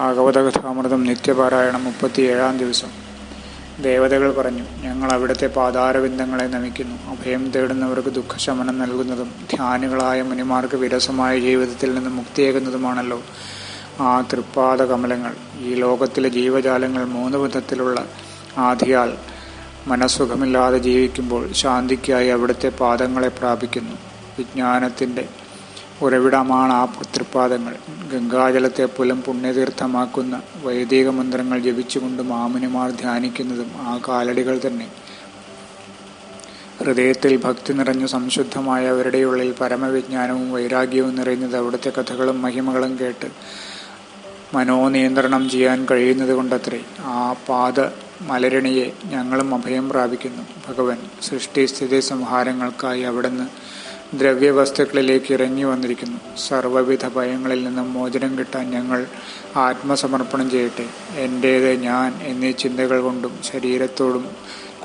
ഭാഗവതകഥാമൃതം നിത്യപാരായണം മുപ്പത്തിയേഴാം ദിവസം. ദേവതകൾ പറഞ്ഞു ഞങ്ങൾ അവിടുത്തെ പാതാരബിന്ദങ്ങളെ നമിക്കുന്നു. അഭയം തേടുന്നവർക്ക് ദുഃഖശമനം നൽകുന്നതും ധ്യാനികളായ മുനിമാർക്ക് വിരസമായ ജീവിതത്തിൽ നിന്ന് മുക്തിയേകുന്നതുമാണല്ലോ ആ തൃപ്പാദ കമലങ്ങൾ ഈ ലോകത്തിലെ ജീവജാലങ്ങൾ മൂന്ന് വിധത്തിലുള്ള ആധിയാൽ മനസ്സുഖമില്ലാതെ ജീവിക്കുമ്പോൾ ശാന്തിക്കായി അവിടുത്തെ പാദങ്ങളെ പ്രാപിക്കുന്നു. വിജ്ഞാനത്തിന്റെ ഉറവിടമാണ് ആ പുത്രപാദങ്ങൾ. ഗംഗാജലത്തെ പുലം പുണ്യതീർത്ഥമാക്കുന്ന വൈദിക മന്ത്രങ്ങൾ ജപിച്ചുകൊണ്ട് മാമുനിമാർ ധ്യാനിക്കുന്നതും ആ കാലടികൾ തന്നെ. ഹൃദയത്തിൽ ഭക്തി നിറഞ്ഞു സംശുദ്ധമായ അവരുടെ ഉള്ളിൽ പരമവിജ്ഞാനവും വൈരാഗ്യവും നിറയുന്നത് അവിടുത്തെ കഥകളും മഹിമകളും കേട്ട് മനോനിയന്ത്രണം ചെയ്യാൻ കഴിയുന്നത് കൊണ്ടത്രേ. ആ പാത മലരണിയെ ഞങ്ങളും അഭയം പ്രാപിക്കുന്നു. ഭഗവാൻ സൃഷ്ടിസ്ഥിതി സംഹാരങ്ങൾക്കായി അവിടുന്ന് ദ്രവ്യവസ്തുക്കളിലേക്ക് ഇറങ്ങി വന്നിരിക്കുന്നു. സർവവിധ ഭയങ്ങളിൽ നിന്നും മോചനം കിട്ടാൻ ഞങ്ങൾ ആത്മസമർപ്പണം ചെയ്യട്ടെ. എന്റേത് ഞാൻ എന്നീ ചിന്തകൾ കൊണ്ടും ശരീരത്തോടും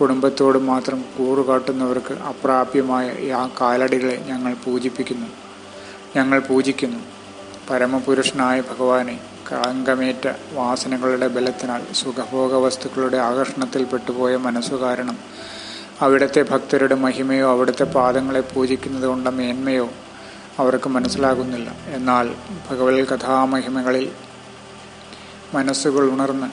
കുടുംബത്തോടും മാത്രം കൂറുകാട്ടുന്നവർക്ക് അപ്രാപ്യമായ ആ കാലടികളെ ഞങ്ങൾ പൂജിപ്പിക്കുന്നു. ഞങ്ങൾ പൂജിക്കുന്നു. പരമപുരുഷനായ ഭഗവാനെ കളങ്കമേറ്റ വാസനകളുടെ ബലത്തിനാൽ സുഖഭോഗ വസ്തുക്കളുടെ ആകർഷണത്തിൽ പെട്ടുപോയ മനസ്സു കാരണം അവിടുത്തെ ഭക്തരുടെ മഹിമയോ അവിടുത്തെ പാദങ്ങളെ പൂജിക്കുന്നത് കൊണ്ട മേന്മയോ അവർക്ക് മനസ്സിലാകുന്നില്ല. എന്നാൽ ഭഗവത് കഥാമഹിമകളിൽ മനസ്സുകൾ ഉണർന്ന്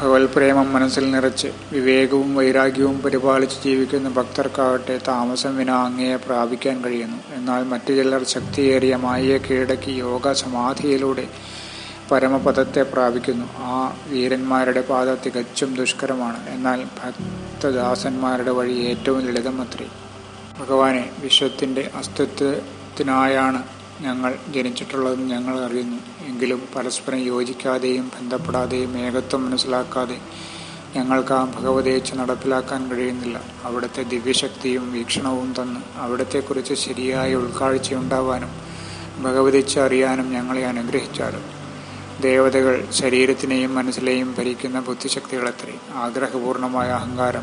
ഭഗവത് പ്രേമം മനസ്സിൽ നിറച്ച് വിവേകവും വൈരാഗ്യവും പരിപാലിച്ച് ജീവിക്കുന്ന ഭക്തർക്കാകട്ടെ താമസം വിന അങ്ങയെ പ്രാപിക്കാൻ കഴിയുന്നു. എന്നാൽ മറ്റു ചിലർ ശക്തിയേറിയ മായയെ കീഴടക്കി യോഗ സമാധിയിലൂടെ പരമപദത്തെ പ്രാപിക്കുന്നു. ആ വീരന്മാരുടെ പാത തികച്ചും ദുഷ്കരമാണ്. എന്നാൽ ഭക്തദാസന്മാരുടെ വഴി ഏറ്റവും ലളിതമത്രേ ഭഗവാനെ വിശ്വത്തിന്റെ അസ്തിത്വത്തിനായാണ് ഞങ്ങൾ ജനിച്ചിട്ടുള്ളതെന്ന് ഞങ്ങൾ അറിയുന്നു. എങ്കിലും പരസ്പരം യോജിക്കാതെയും ബന്ധപ്പെടാതെയും ഏകത്വം മനസ്സിലാക്കാതെ ഞങ്ങൾക്ക് ആ ഭഗവതേച്ഛ നടപ്പിലാക്കാൻ കഴിയുന്നില്ല. അവിടുത്തെ ദിവ്യശക്തിയും വീക്ഷണവും തന്ന് അവിടത്തെക്കുറിച്ച് ശരിയായ ഉൾക്കാഴ്ചയുണ്ടാവാനും ഭഗവതിച്ച അറിയാനും ഞങ്ങളെ അനുഗ്രഹിച്ചാലും ദേവതകൾ ശരീരത്തിനെയും മനസ്സിലെയും ഭരിക്കുന്ന ബുദ്ധിശക്തികളത്രേ. ആഗ്രഹപൂർണമായ അഹങ്കാരം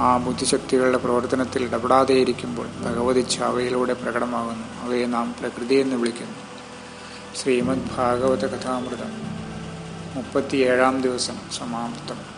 ആ ബുദ്ധിശക്തികളുടെ പ്രവർത്തനത്തിൽ ഇടപെടാതെയിരിക്കുമ്പോൾ ഭഗവതിച്ഛ അവയിലൂടെ പ്രകടമാകുന്നു. അവയെ നാം പ്രകൃതി എന്ന് വിളിക്കുന്നു. ശ്രീമദ് ഭാഗവത കഥാമൃതം മുപ്പത്തിയേഴാം ദിവസം സമാപ്തം.